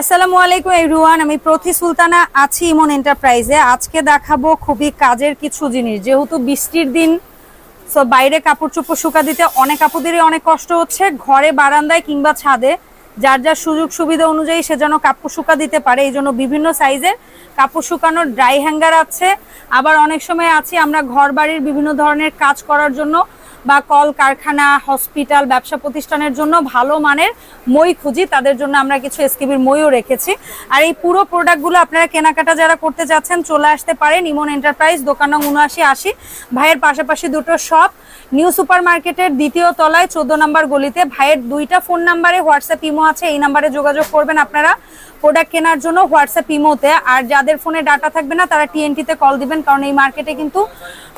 আসসালামু আলাইকুম এভরিওয়ান আমি প্রতি সুলতানা, আছি ইমন এন্টারপ্রাইজে আজকে দেখাবো খুবই কাজের কিছু জিনিস। যেহেতু বৃষ্টির দিন সো বাইরে কাপড় চোপড় শুকা দিতে অনেক আপুদেরই অনেক কষ্ট হচ্ছে, ঘরে বারান্দায় কিংবা ছাদে। যার যার সুযোগ সুবিধা অনুযায়ী সে যেন কাপড় শুকা দিতে পারে, এই জন্য বিভিন্ন সাইজের কাপড় শুকানোর ড্রাই হ্যাঙ্গার আছে। আবার অনেক সময় আছে আমরা ঘর বাড়ির বিভিন্ন ধরনের কাজ করার জন্য বা কল কারখানা হসপিটাল, ব্যবসা প্রতিষ্ঠানের জন্য ভালো মানের মই খুঁজি, তাদের জন্য আমরা কিছু এসকেবির মইও রেখেছি। আর এই পুরো প্রোডাক্টগুলো আপনারা কেনাকাটা যারা করতে যাচ্ছেন, চলে আসতে পারেন ইমন এন্টারপ্রাইজ, দোকান নং উনআশি, আশি। ভাইয়ের পাশাপাশি দুটো শপ, নিউ সুপার মার্কেটের দ্বিতীয় তলায় চোদ্দ নম্বর গলিতে। ভাইয়ের দুইটা ফোন নাম্বারে হোয়াটসঅ্যাপ ইমো আছে, এই নাম্বারে যোগাযোগ করবেন আপনারা। প্রোডাক্ট কেনার জন্য হোয়াটসঅ্যাপ ইমোতে। আর যাদের ফোনে ডাটা থাকবে না, তারা টিএনটিতে কল দিবেন, কারণ এই মার্কেটে কিন্তু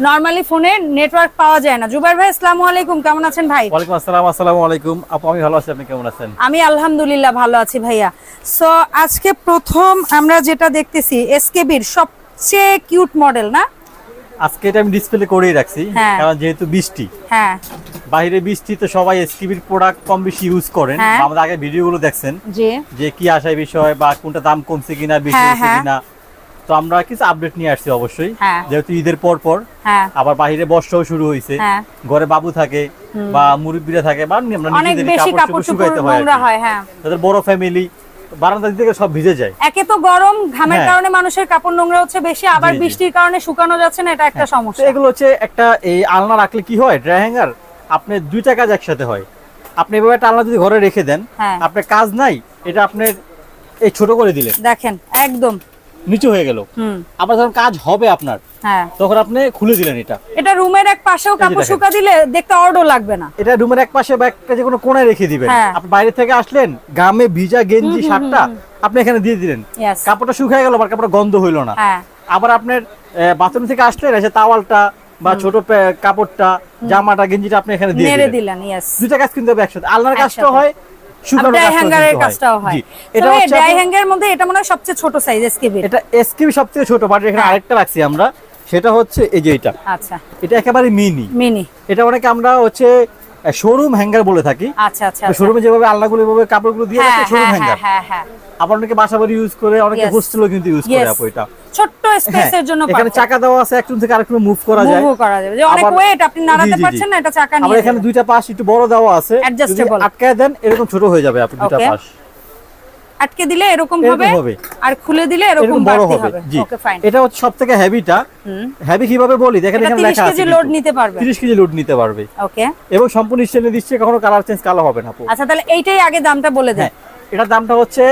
নর্মালি ফোনে নেটওয়ার্ক পাওয়া যায় না। জুবাইর ভাই আসসালামু আলাইকুম কেমন আছেন ভাই? ওয়ালাইকুম আসসালাম আসসালামু আলাইকুম। আপু আমি ভালো আছি আপনি কেমন আছেন? আমি আলহামদুলিল্লাহ ভালো আছি ভাইয়া। সো আজকে প্রথম আমরা যেটা দেখতেছি এসকেবির সবচেয়ে কিউট মডেল না? আজকে এটা আমি ডিসপ্লে করেই রাখছি হ্যাঁ। কারণ যেহেতু বৃষ্টি। হ্যাঁ। বাইরে বৃষ্টি তো সবাই এসকিবির প্রোডাক্ট কম বেশি ইউজ করেন। হ্যাঁ। আমাদের আগে ভিডিওগুলো দেখছেন যে কি আসায় বিষয় বা কোনটা দাম কমছে কিনা বেশি হ্যাঁ। কিনা। তো আমরা কিছু আপডেট নিয়ে আসছি অবশ্যই। হ্যাঁ। যেহেতু ঈদের পর পর হ্যাঁ। আবার বাহিরে বর্ষাও শুরু হয়েছে। হ্যাঁ। ঘরে বাবু থাকে বা মুরব্বীরা থাকে বা আমরা নিজেদের কাপড় শুকাইতে হয় তাদের বড় ফ্যামিলি বারান্দা দিকে সব ভিজে যায়। একে তো গরম ঘামের। কারণে মানুষের কাপড় নোংরা হচ্ছে বেশি আবার। বৃষ্টির কারণে শুকানো যাচ্ছে না এটা একটা সমস্যা। এগুলো হচ্ছে একটা এই আলনা রাখলে কি হয় ড্রাই হ্যাঙ্গার? আপনি দুইটা কাজ একসাথে হয়। আপনি এভাবে একটা আলনা যদি ঘরে রেখে দেন। আপনার কাজ নাই এটা আপনার এই ছোট করে দিলেন। দেখেন একদম। নিচু হয়ে গেল। আবার যখন কাজ হবে আপনার হ্যাঁ। তখন আপনি খুলে দিলেন এটা। এটা রুমের এক পাশেও কাপড় শুকা দিলে দেখতে অর্ডও লাগবে না। এটা রুমের এক পাশে বা একটা যে কোনো কোনায় রেখে দিবেন। হ্যাঁ। আপনি বাইরে থেকে আসলেন গামে ভিজা গেঞ্জি শার্টটা আপনি এখানে দিয়ে দিলেন। কাপড়টা শুকিয়ে গেল আবার কাপড়টা গন্ধ হইল না। হ্যাঁ। আবার আপনার বাথরুম থেকে আসলেন এসে তাওয়ালটা বা ছোট কাপড়টা জামাটা গেঞ্জিটা আপনি এখানে দিয়ে দিলেন। দুইটা কাজ কিন্তু হবে একসাথে। আলনার কাজটা হয় ড্রাই কাজটাও হ্যাঙ্গারের কাজটাও হয়। এটা তবে হচ্ছে ড্রাই হ্যাঙ্গারের মধ্যে এটা মনে হয় সবচেয়ে ছোট সাইজ এটা এসকিবি সবচেয়ে ছোট বাট এখানে হ্যাঁ। আরেকটা রাখছি আমরা। সেটা হচ্ছে এই যে এটা। আচ্ছা। এটা একেবারে মিনি। মিনি। এটা অনেকে আমরা হচ্ছে শোরুম হ্যাঙ্গার বলে থাকি। আচ্ছা আচ্ছা আচ্ছা। শোরুমে যেভাবে আলনাগুলো এভাবে কাপড়গুলো দিয়ে হ্যাঁ রাখে শোরুম হ্যাঁ হ্যাঙ্গার হ্যাঁ হ্যাঁ হ্যাঁ। আবার অনেকে বাসা বাড়ি ইউজ করে অনেকে হোস্টেল হোস্টেলও কিন্তু ইউজ করে আপু এটা। ছোট্ট হ্যাঁ, স্পেসের জন্য এখানে চাকা দেওয়া আছে একজন থেকে আরেকজন মুভ করা যায়। মুভ করা যাবে। যে অনেক ওয়েট আপনি নাড়াতে। পারছেন না এটা চাকা আবার এখানে দুইটা পাশ একটু বড় দেওয়া আছে। অ্যাডজাস্টেবল আটকায় দেন এরকম ছোট হয়ে যাবে আপনি দুইটা পাশ। আটকে দিলে এরকম হবে। আর খুলে দিলে এরকম বড় হবে। ওকে ফাইন এটা হচ্ছে সবথেকে হেভিটা হেভি কীভাবে বলি? দেখেন এখানে লেখা আছে 30 কেজি লোড নিতে পারবে। 30 কেজি লোড নিতে পারবে। ওকে এবং সম্পূর্ণ স্টেনে দিচ্ছে কখনো কালার চেঞ্জ কালো হবে না আপু আচ্ছা তাহলে এইটাই আগে দামটা বলে দেন। হ্যাঁ এটার দামটা হচ্ছে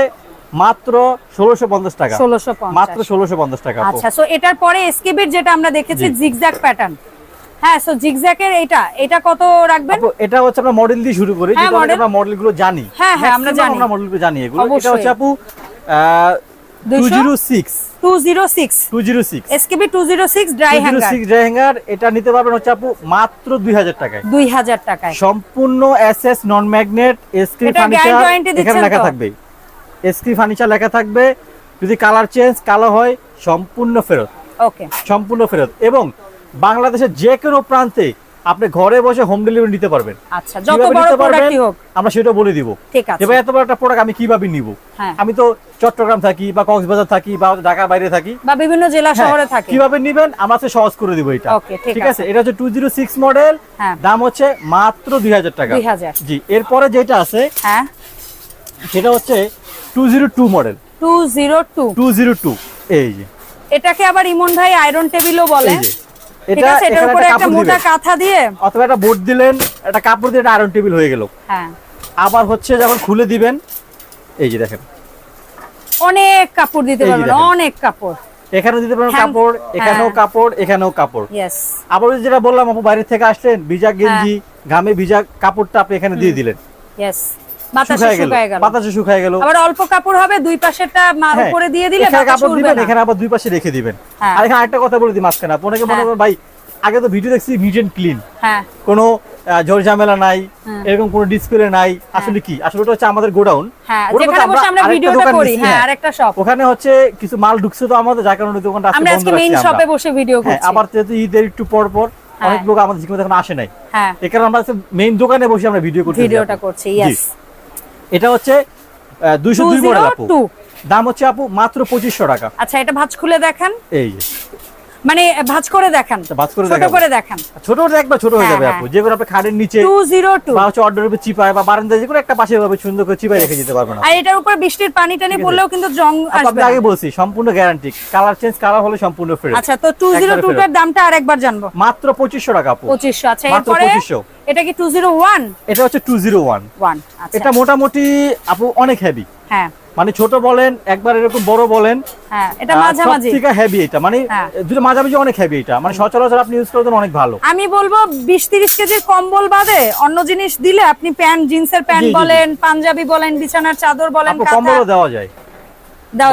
মাত্র ষোলোশো পঞ্চাশ টাকা। 1650 মাত্র ষোলোশো পঞ্চাশ টাকা আপু আচ্ছা সো এটার পরে এসকেবির যেটা আমরা দেখেছি। জিগজ্যাগ প্যাটার্ন হ্যাঁ সো এটা। এটা কত রাখবেন? এটা হচ্ছে আমরা মডেল দিয়ে শুরু করি হ্যাঁ, model। আমরা মডেলগুলো জানি। হ্যাঁ, হ্যাঁ, আমরা জানি। আমরা মডেলগুলো জানি এগুলো। এটা হচ্ছে আপু টু দুইশো? Zero six 206 two zero six SKB 206 dry hanger six dry hanger এটা নিতে পারবেন হচ্ছে আপু মাত্র দুই হাজার টাকায়। 2000 টাকায়। সম্পূর্ণ এসএস নন ম্যাগনেট এসক্রি ফার্নিচার এখানে লেখা থাকবে। ফার্নিচার লেখা থাকবে। যদি কালার চেঞ্জ কালো হয় সম্পূর্ণ ফেরত। ওকে সম্পূর্ণ ফেরত। এবং বাংলাদেশের যে কোনো প্রান্তে আপনি ঘরে বসে হোম ডেলিভারি নিতে পারবেন। আচ্ছা যত বড় প্রোডাক্টই হোক। আমরা সেটা বলে দিব। ঠিক আছে। এবার এত বড় একটা প্রোডাক্ট আমি কীভাবে নিব? হ্যাঁ। আমি তো চট্টগ্রাম থাকি বা কক্সবাজার থাকি বা ঢাকার বাইরে থাকি। বা বিভিন্ন জেলা হ্যাঁ, শহরে থাকে। কীভাবে নিবেন আমরা তো সহজ করে দিব এটা। ঠিক আছে। এটা হচ্ছে টু জিরো সিক্স মডেল হ্যাঁ। দাম হচ্ছে মাত্র দুই হাজার টাকা। 2000 জি এরপরে যেটা আছে হ্যাঁ। সেটা হচ্ছে two zero two model 202 two two zero two এই যে। এটাকে আবার ইমন ভাই আয়রন টেবিলও বলে। এটা এটার উপরে একটা মোটা কাঁথা দিয়ে। অথবা একটা বোর্ড দিলেন একটা কাপড় দিয়ে একটা আয়রন টেবিল হয়ে গেল। হ্যাঁ। আবার হচ্ছে যখন খুলে দিবেন এই যে দেখেন। অনেক কাপড় দিতে পারবেন অনেক কাপড়। এখানেও দিতে পারেন হ্যাঁ, কাপড় এখানেও হ্যাঁ। কাপড় এখানেও কাপড়। আবার যেটা বললাম আপু বাইরে থেকে আসলেন ভিজা গেঞ্জি ঘামে ভিজা কাপড়টা আপনি এখানে দিয়ে দিলেন। বাতাসে শুকায় গেল। বাতাসে শুকায় গেল। আবার অল্প কাপড় হবে দুই হ্যাঁ, উপরে দিয়ে দিলে কাপড় দিবেন এখানে আবার দুই পাশে রেখে দিবেন। হ্যাঁ। আর এখানে আরেকটা কথা বলে দিই মাঝখানে। মনে হ্যাঁ। করেন ভাই আগে তো ভিডিও দেখছি নিট এন্ড ক্লিন কোনো ঝড় ঝামেলা নাই এরকম কোনো ডিসপ্লে নাই। আসলে কি? আসলে ওটা হচ্ছে আমাদের গোডাউন। যেখানে বসে আমরা ভিডিওটা করি। আরেকটা শপ ওখানে হচ্ছে কিছু মাল ঢুকছে তো আমাদের যার কারণে দোকানটা শপে বসে ভিডিও করছি। আবার যেহেতু ঈদের একটু পর পর। অনেক লোক আমাদের এখন আসে নাই। এ কারণে আমরা মেইন দোকানে বসে আমরা ভিডিও করছি ভিডিওটা করছি ইয়েস এটা হচ্ছে দুইশো দুই মডেল আপু। দাম হচ্ছে আপু মাত্র পঁচিশশো টাকা। আচ্ছা এটা ভাঁজ খুলে দেখান। এই মানে ভাঁজ করে দেখান। আচ্ছা, ভাঁজ করে ছোট দেখাবো। করে দেখান। ছোট একবার ছোট হয়ে হ্যাঁ, যাবে হ্যাঁ। আপু। আপনি খাটের নিচে 202 বা হচ্ছে অর্ডার উপরে চিপায় বা বারান্দায় যেগুলো একটা পাশে ভাবে সুন্দর করে চিপায় রেখে দিতে পারবেন আর এটার উপর বৃষ্টির পানি টানি পড়লেও কিন্তু জং আসবে আপনি আগে বলছি সম্পূর্ণ গ্যারান্টি কালার চেঞ্জ কালার হলে সম্পূর্ণ ফ্রেশ আচ্ছা তো 202 টার দামটা আরেকবার জানব। মাত্র পঁচিশশো টাকা আপু। 2500 আচ্ছা এরপরে? 2500 এটা কি 201 এটা হচ্ছে টু জিরো ওয়ান 1 আচ্ছা। এটা মোটামুটি আপু অনেক হেভি হ্যাঁ। মানে ছোট বলেন একবার এরকম বড় বলেন হ্যাঁ এটা মাঝামাঝি। থেকে হেভি এটা। মানে হ্যাঁ। দুটো মাঝামাঝি অনেক হেভি এটা। মানে সচরাচর আপনি ইউজ অনেক ভালো। আমি বলব 20 30 কেজির কম্বল বাদে অন্য জিনিস দিলে আপনি প্যান্ট জিন্সের প্যান্ট। বলেন পাঞ্জাবি বলেন বিছানার চাদর বলেন কম্বলও দেওয়া যায়।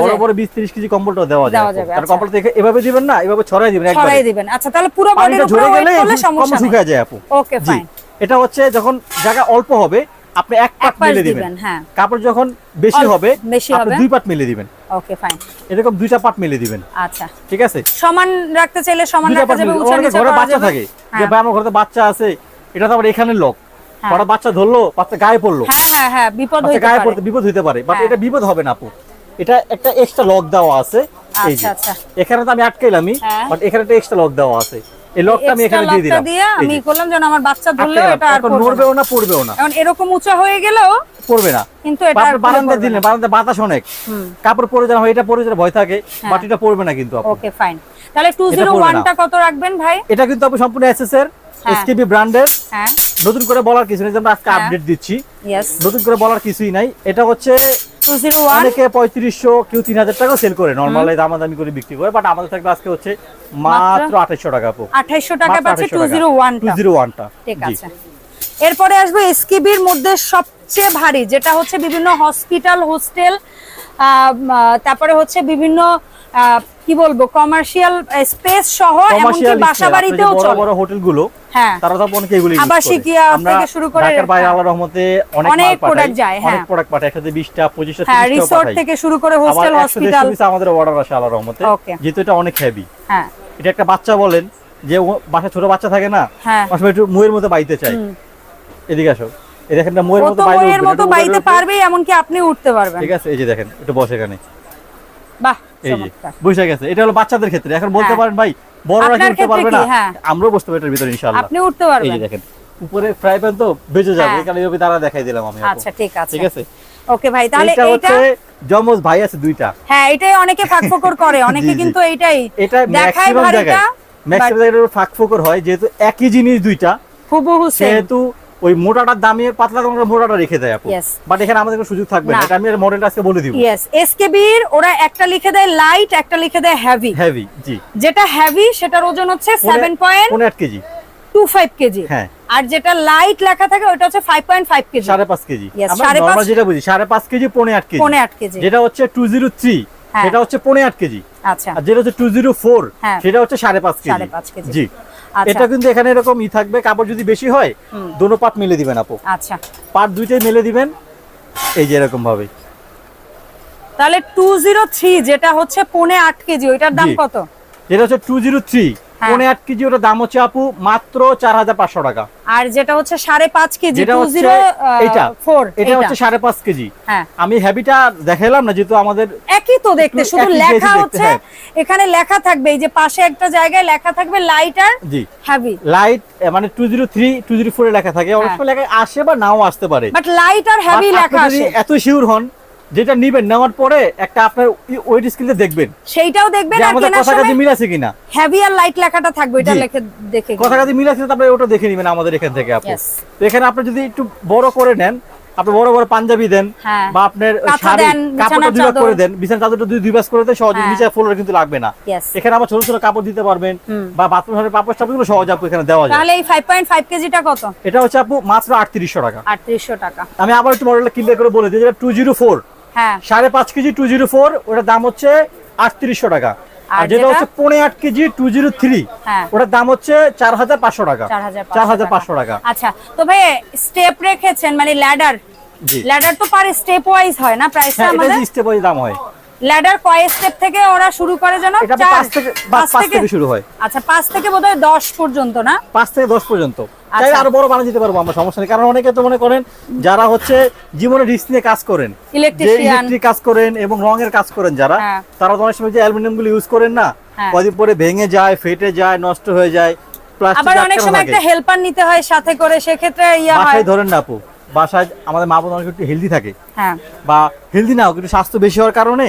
বড় বড় বিশ ত্রিশ কেজি কম্বলটাও দেওয়া যায় কারণ আচ্ছা। কম্বলটা এভাবে দিবেন না এভাবে ছড়াই দিবেন একবারে। ছড়াই দিবেন। আচ্ছা তাহলে পুরো বডির পানিটা উপরে গেলে সমস্যা যায় আপু। ওকে ফাইন এটা হচ্ছে যখন জায়গা অল্প হবে আপনি এক পাট মিলে দিবেন হ্যাঁ। কাপড় যখন বেশি হবে আপনি। দুই পাট মিলে দিবেন। ওকে ফাইন এরকম দুইটা পাট মিলে দিবেন। আচ্ছা। ঠিক আছে? সমান রাখতে চাইলে সমান রাখা যাবে নিচে ঘরে বাচ্চা থাকে। যে হ্যাঁ। ভাই আমার ঘরে তো বাচ্চা আছে এটা তো আবার এখানে লক। হ্যাঁ। হঠাৎ বাচ্চা ধরলো বাচ্চা গায়ে পড়ল। হ্যাঁ হ্যাঁ হ্যাঁ বিপদ হইতে গায়ে পড়তে বিপদ হইতে পারে। বাট হ্যাঁ। এটা বিপদ হবে না আপু। এটা একটা এক্সট্রা লক দেওয়া আছে। এই যে। আচ্ছা আচ্ছা। এখানে তো আমি আটকাইলামই। বাট এখানে একটা এক্সট্রা লক দেওয়া আছে। এই লকটা আমি এখানে দিয়ে দিলাম। দিয়ে আমি করলাম যেন আমার বাচ্চা ধরলেও এটা আর এখন পড়বে না। নড়বেও না পড়বেও না। এখন এরকম উঁচা হয়ে গেলেও পড়বে না। কিন্তু এটা আর আপনি পড়ে বারান্দায় পড়বে দিলেন না। বারান্দায় বাতাস অনেক। কাপড় পরে যেন এটা পরে যেন ভয় থাকে হ্যাঁ। এটা পড়বে না কিন্তু আপু ওকে ফাইন তাহলে টু। ওয়ানটা কত রাখবেন ভাই? এটা কিন্তু সম্পূর্ণ হ্যাঁ। এসকেবি ব্র্যান্ডের হ্যাঁ। নতুন করে বলার কিছু নেই আমরা আজকে হ্যাঁ। আপডেট দিচ্ছি। নতুন করে বলার কিছুই নাই। এটা হচ্ছে অনেকে পঁয়ত্রিশশো কেউ তিন হাজার টাকা সেল করে নর্মাল দামাদামি করে বিক্রি করে বাট আমাদের থাকবে আজকে হচ্ছে মাত্র আঠাইশশো টাকা আঠাইশশো টাকা পাচ্ছে টু। জিরো টু জিরো ওয়ানটা ঠিক আছে। এরপরে আসবে এসকিবির মধ্যে সবচেয়ে ভারী যেটা হচ্ছে বিভিন্ন হসপিটাল হোস্টেল তারপরে হচ্ছে বিভিন্ন কি বলব কমার্শিয়াল স্পেস সহ এমনকি কমার্শিয়াল বাসা বাড়িতেও বড় বড় হোটেলগুলো তারা তো অনেকে এগুলি থেকে শুরু করে- ঢাকার বাইরে আল্লাহর রহমতে অনেক product যায়, হ্যাঁ। অনেক প্রোডাক্ট পাঠাই একসাথে 20টা 25টা হ্যাঁ 30টা রিসোর্ট পাঠাই। থেকে শুরু করে হোস্টেল হসপিটাল 150 আমাদের অর্ডার আসে আল্লাহর রহমতে যেহেতু এটা অনেক হেভি হ্যাঁ। এটা একটা বাচ্চা বলেন যে বাসা ছোট বাচ্চা থাকে না হ্যাঁ। অনেক সময় একটু মুয়ের মতো বাইতে চাই এদিকে আসো। এই দেখেন না মুয়ের মতো বাইতে। পারবেই এমনকি আপনি উঠতে পারবেন। ঠিক আছে এই যে দেখেন একটু বসে এখানে। বাহ এই গেছে এটা হলো বাচ্চাদের ক্ষেত্রে। এখন বলতে হ্যাঁ। পারেন ভাই বড়রা কি উঠতে পারবে না। হ্যাঁ। আমরাও বসতে এটার ভিতরে ইনশাআল্লাহ। আপনি উঠতে এই পারবেন যে দেখেন উপরে ফ্রাই প্যান তো যাবে হ্যাঁ। এখানে দাঁড়া দেখাই দিলাম আমি আচ্ছা ঠিক আছে। ঠিক আছে? ওকে ভাই তাহলে এটা হচ্ছে জমজ ভাই আছে দুইটা। হ্যাঁ এটাই অনেকে ফাঁকফোকর করে। অনেকে কিন্তু এইটাই এটা ম্যাক্সিমাম জায়গায়। ম্যাক্সিমাম জায়গায় হয় যেহেতু একই জিনিস দুইটা হুবহু সেহেতু ওই মোটাটার দামে পাতলা দামের মোটাটা রেখে দেয় আপু। বাট এখানে আমাদের কোনো সুযোগ থাকবে না। এটা আমি মডেলটা আজকে বলে দিব। ইয়েস এসকেবির ওরা একটা লিখে দেয় লাইট একটা লিখে দেয় হেভি হেভি জি। যেটা হেভি সেটার ওজন হচ্ছে সেভেন পয়েন্ট পনেরো আট কেজি। Two five KG. হ্যাঁ। আর যেটা লাইট লেখা থাকে ওটা হচ্ছে ফাইভ পয়েন্ট ফাইভ কেজি। সাড়ে পাঁচ কেজি। Yes, আমরা যেটা বুঝি সাড়ে পাঁচ কেজি পনেরো আট কেজি। পনে আট কেজি। যেটা হচ্ছে টু জিরো থ্রি হ্যাঁ। সেটা হচ্ছে পনেরো আট কেজি। আচ্ছা। আর যেটা হচ্ছে টু জিরো ফোর হ্যাঁ। সেটা হচ্ছে সাড়ে পাঁচ কেজি। সাড়ে পাঁচ কেজি। জি। এটা কিন্তু এখানে এরকম ই থাকবে কাপড় যদি বেশি হয়। দোনো পাট মিলে দিবেন আপু। আচ্ছা। পাট দুইটাই মেলে দিবেন এই যে এরকম ভাবে। তাহলে টু জিরো থ্রি যেটা হচ্ছে পনে 8 কেজি ওইটার দাম কত? এটা হচ্ছে টু জিরো থ্রি হ্যাঁ। পনেরো আট কেজি ওটার দাম হচ্ছে আপু মাত্র চার হাজার পাঁচশো টাকা। আর যেটা হচ্ছে সাড়ে পাঁচ কেজি যেটা টু হচ্ছে জিরো এটা হচ্ছে সাড়ে পাঁচ কেজি। হ্যাঁ। আমি হ্যাবিটা দেখালাম না যেহেতু আমাদের একই তো দেখতে শুধু লেখা হচ্ছে হ্যাঁ। এখানে লেখা থাকবে এই যে পাশে একটা জায়গায় লেখা থাকবে লাইট আর জি হেভি লাইট মানে two zero three two zero four লেখা থাকে। অনেক হ্যাঁ। সময় লেখা আসে বা নাও আসতে পারে। বাট লাইট আর হেভি লেখা আসে। এত শিওর হন যেটা নিবেন নেওয়ার পরে একটা আপনার ওয়েট স্কিলতে দেখবেন সেইটাও দেখবেন আর আমাদের কেনার কথা কাজে মিল আছে কিনা। হেভি আর লাইট লেখাটা থাকবে এটা। লেখে দেখে কথা কাজে মিল আছে তারপরে ওটা দেখে নেবেন আমাদের এখান থেকে আপনি। তো এখানে আপনি যদি একটু বড় করে নেন আপনি বড় বড় পাঞ্জাবি দেন হ্যাঁ। বা আপনার শাড়ি দেন, কাপড়টা দুই ভাগ করে দেন বিছানা চাদরটা দুই দুই ভাগ করে দেন সহজে হ্যাঁ। নিচে ফ্লোর কিন্তু লাগবে না। এখানে আবার ছোট ছোট কাপড় দিতে পারবেন বা বাথরুম ঘরের পাপড় টাপড়গুলো সহজ আপু এখানে দেওয়া যায়। তাহলে এই ফাইভ পয়েন্ট ফাইভ কেজিটা কত? এটা হচ্ছে আপু মাত্র আটত্রিশশো টাকা। আটত্রিশশো টাকা। আমি আবার একটু মডেলটা ক্লিয়ার করে বলে দিই যেটা টু জিরো ফোর হ্যাঁ সাড়ে পাঁচ কেজি টু জিরো ফোর ওটার দাম হচ্ছে আটত্রিশশো টাকা। আর যেটা? হচ্ছে পনেরো আট কেজি টু জিরো থ্রি হ্যাঁ। ওটার দাম হচ্ছে চার হাজার পাঁচশো টাকা। চার হাজার পাঁচশো টাকা। আচ্ছা তো ভাই স্টেপ রেখেছেন মানে ল্যাডার ল্যাডার তো পারে স্টেপ ওয়াইজ হয় না? প্রাইসটা হ্যাঁ আমাদের স্টেপ ওয়াইজ দাম হয়। ল্যাডার কয় স্টেপ থেকে ওরা শুরু করে যেন পাঁচ থেকে পাঁচ পাঁচ থেকে শুরু হয়। আচ্ছা পাঁচ থেকে বোধহয় দশ পর্যন্ত না? পাঁচ থেকে দশ পর্যন্ত। আচ্ছা। চাইলে আরও বড় বানিয়ে দিতে পারব আমরা সমস্যা নেই। কারণ অনেকে তো মনে করেন যারা হচ্ছে জীবনে রিস্ক নিয়ে কাজ করেন ইলেকট্রিক কাজ করেন এবং রঙের কাজ করেন যারা হ্যাঁ। তারা তো অনেক সময় যে অ্যালুমিনিয়ামগুলো ইউজ করেন না হ্যাঁ। কদিন পরে ভেঙে যায় ফেটে যায় নষ্ট হয়ে যায় আবার অনেক সময় একটা হেল্পার নিতে হয় সাথে করে সেক্ষেত্রে ইয়া হয়। ধরেন না আপু বাসায় আমাদের মা বোন অনেক একটু হেলদি থাকে। হ্যাঁ। বা হেলদি না একটু স্বাস্থ্য বেশি হওয়ার কারণে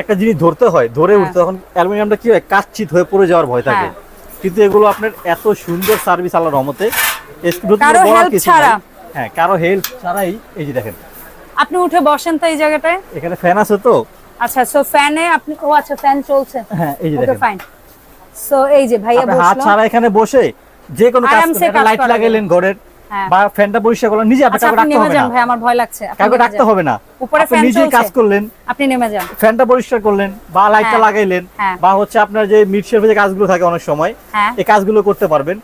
একটা জিনিস ধরতে হয় ধরে হ্যাঁ। উঠতে তখন অ্যালুমিনিয়ামটা কি হয়? কাচ্ছিত হয়ে পড়ে যাওয়ার ভয় থাকে। হ্যাঁ। কিন্তু এগুলো আপনার এত সুন্দর সার্ভিস আল্লাহর রহমতে। হ্যাঁ কারও হেল্প ছাড়াই এই যে দেখেন। আপনি উঠে বসেন তো এই জায়গাটায়? এখানে ফ্যান আছে তো? আচ্ছা সো ফ্যানে আপনি ও আচ্ছা ফ্যান চলছে। হ্যাঁ এই যে দেখেন। ফাইন সো এই যে ভাইয়া আপনি হাত ছাড়া এখানে বসে যে কোনো কাজ কাজ লাইট লাগাইলেন ঘরের হ্যাঁ। বা ফ্যানটা পরিষ্কার করলেন নিজে আপনার আচ্ছা কাউকে ডাকতে হবে না। ভাই আমার ভয় লাগছে। কাউকে ডাকতে হবে না। উপরে ফ্যান নিজেই কাজ করলেন। আপনি নেমে যান। ফ্যানটা পরিষ্কার করলেন বা লাইটটা হ্যাঁ। লাগাইলেন হ্যাঁ। বা হচ্ছে আপনার যে মিড শেলফে যে কাজগুলো থাকে অনেক সময় হ্যাঁ। এই কাজগুলো করতে পারবেন।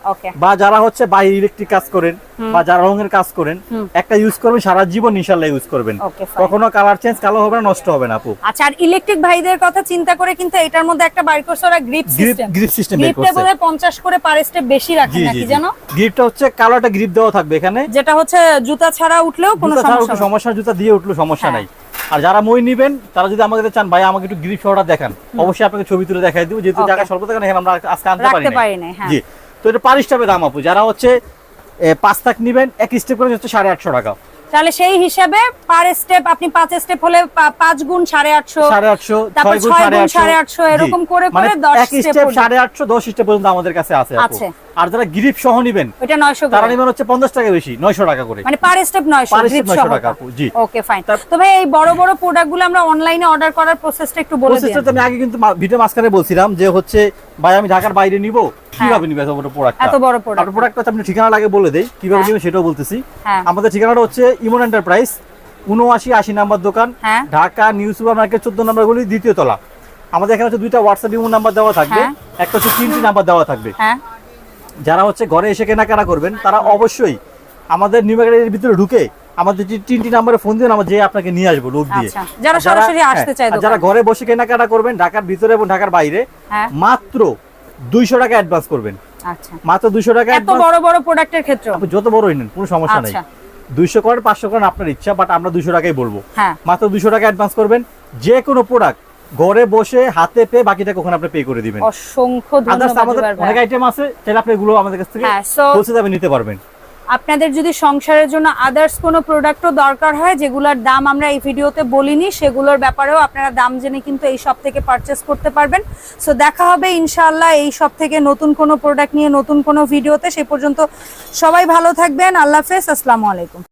বা যারা হচ্ছে বাইরে ইলেকট্রিক কাজ করেন বা যারা রঙের কাজ করেন একটা ইউজ করবেন সারা জীবন ইউজ করবেন। কখনো কালার চেঞ্জ কালো হবে না নষ্ট হবে না আপু। আচ্ছা আর ইলেকট্রিক ভাইদের কথা চিন্তা করে কিন্তু এটার মধ্যে একটা বাইর করছে ওরা grip grip system grip system বের করছে। বোধহয় পঞ্চাশ করে পার স্টেপ বেশি রাখে জি জি নাকি জানো? গ্রিপটা হচ্ছে কালো একটা গ্রিপ দেওয়া থাকবে এখানে। যেটা হচ্ছে জুতা ছাড়া উঠলেও কোনো সমস্যা সমস্যা জুতা দিয়ে উঠল সমস্যা হ্যাঁ। নাই আর যারা মই নিবেন তারা যদি আমাকে চান ভাই আমাকে একটু গ্রিপ শহরটা দেখান অবশ্যই আপনাকে ছবি তুলে দেখাই দিব যেহেতু জায়গা স্বল্প থাকে এখানে আমরা আজকে আনতে পারি। পারি নাই, হ্যাঁ। জি তো এটা পারিশ টাকা দাম আপু যারা হচ্ছে পাঁচ তাক নিবেন এক স্টেপ করে হচ্ছে সাড়ে আটশো টাকা তাহলে সেই হিসাবে পার স্টেপ আপনি পাঁচ স্টেপ হলে পাঁচ গুণ সাড়ে আটশো সাড়ে আটশো তারপর ছয় গুণ সাড়ে আটশো এরকম করে মানে করে দশ স্টেপ সাড়ে আটশো দশ স্টেপ পর্যন্ত আমাদের কাছে আছে। আছে। আর যারা গ্রিপ সহ নিবেন ওইটা নয়শো তারা নিবেন হচ্ছে পঞ্চাশ টাকা বেশি নয়শো টাকা করে মানে পার স্টেপ নয়শো Per step গ্রিপ 900 সহ টাকা জি। ওকে ফাইন তো ভাই এই বড় বড় প্রোডাক্টগুলো আমরা অনলাইনে অর্ডার করার প্রসেসটা একটু বলে দিন প্রসেসটা আমি আগে কিন্তু ভিডিও মাঝখানে বলছিলাম যে হচ্ছে ভাই আমি ঢাকার বাইরে নিব কীভাবে নিবে এত বড় প্রোডাক্ট হ্যাঁ। এত বড় product। আপনার প্রোডাক্ট আপনি ঠিকানা লাগে বলে দেই কীভাবে হ্যাঁ। নিবেন সেটাও বলতেছি হ্যাঁ। আমাদের ঠিকানাটা হচ্ছে ইমন এন্টারপ্রাইজ উনআশি আশি নাম্বার দোকান হ্যাঁ। ঢাকা নিউ সুপার মার্কেট চোদ্দ নম্বর গুলি দ্বিতীয় তলা আমাদের এখানে হচ্ছে দুইটা হোয়াটসঅ্যাপ ইমো নাম্বার দেওয়া থাকবে হ্যাঁ। একটা হচ্ছে তিনটি নাম্বার দেওয়া থাকবে হ্যাঁ যারা হচ্ছে ঘরে এসে কেনাকাটা করবেন তারা অবশ্যই আমাদের নিউ মার্কেটের ভিতরে ঢুকে আমাদের যে তিনটি নাম্বারে ফোন দিন আমরা যে আপনাকে নিয়ে আসব লোক দিয়ে। আচ্ছা, যারা সরাসরি আসতে হ্যাঁ, চায় যারা ঘরে বসে কেনাকাটা করবেন ঢাকার ভিতরে এবং ঢাকার বাইরে হ্যাঁ। মাত্র দুইশো টাকা অ্যাডভান্স করবেন। আচ্ছা। মাত্র দুইশো টাকা এত বড় বড় প্রোডাক্টের ক্ষেত্রে। আপনি যত বড়ই নেন কোনো সমস্যা নেই। আচ্ছা। দুইশো করেন পাঁচশো করেন আপনার ইচ্ছা বাট আমরা দুইশো টাকাই বলব। হ্যাঁ। মাত্র দুইশো টাকা অ্যাডভান্স করবেন যে কোনো প্রোডাক্ট ঘরে বসে হাতে পেয়ে বাকিটাকে ওখানে আপনি পে করে দিবেন। অসংখ্য ধন্যবাদ। অনেক আইটেম আছে চাইলে আপনি এগুলো আমাদের কাছ থেকে হ্যাঁ, so- হোলসেল দামে নিতে পারবেন। আপনাদের যদি সংসারের জন্য আদার্স কোনো প্রোডাক্টও দরকার হয় যেগুলোর দাম আমরা এই ভিডিওতে বলিনি সেগুলোর ব্যাপারেও আপনারা দাম জেনে কিন্তু এই সব থেকে পারচেস করতে পারবেন। সো দেখা হবে ইনশাআল্লাহ এই সব থেকে নতুন কোনো প্রোডাক্ট নিয়ে নতুন কোনো ভিডিওতে। সে পর্যন্ত সবাই ভালো থাকবেন। আল্লাহ হাফেজ। আসসালামু আলাইকুম।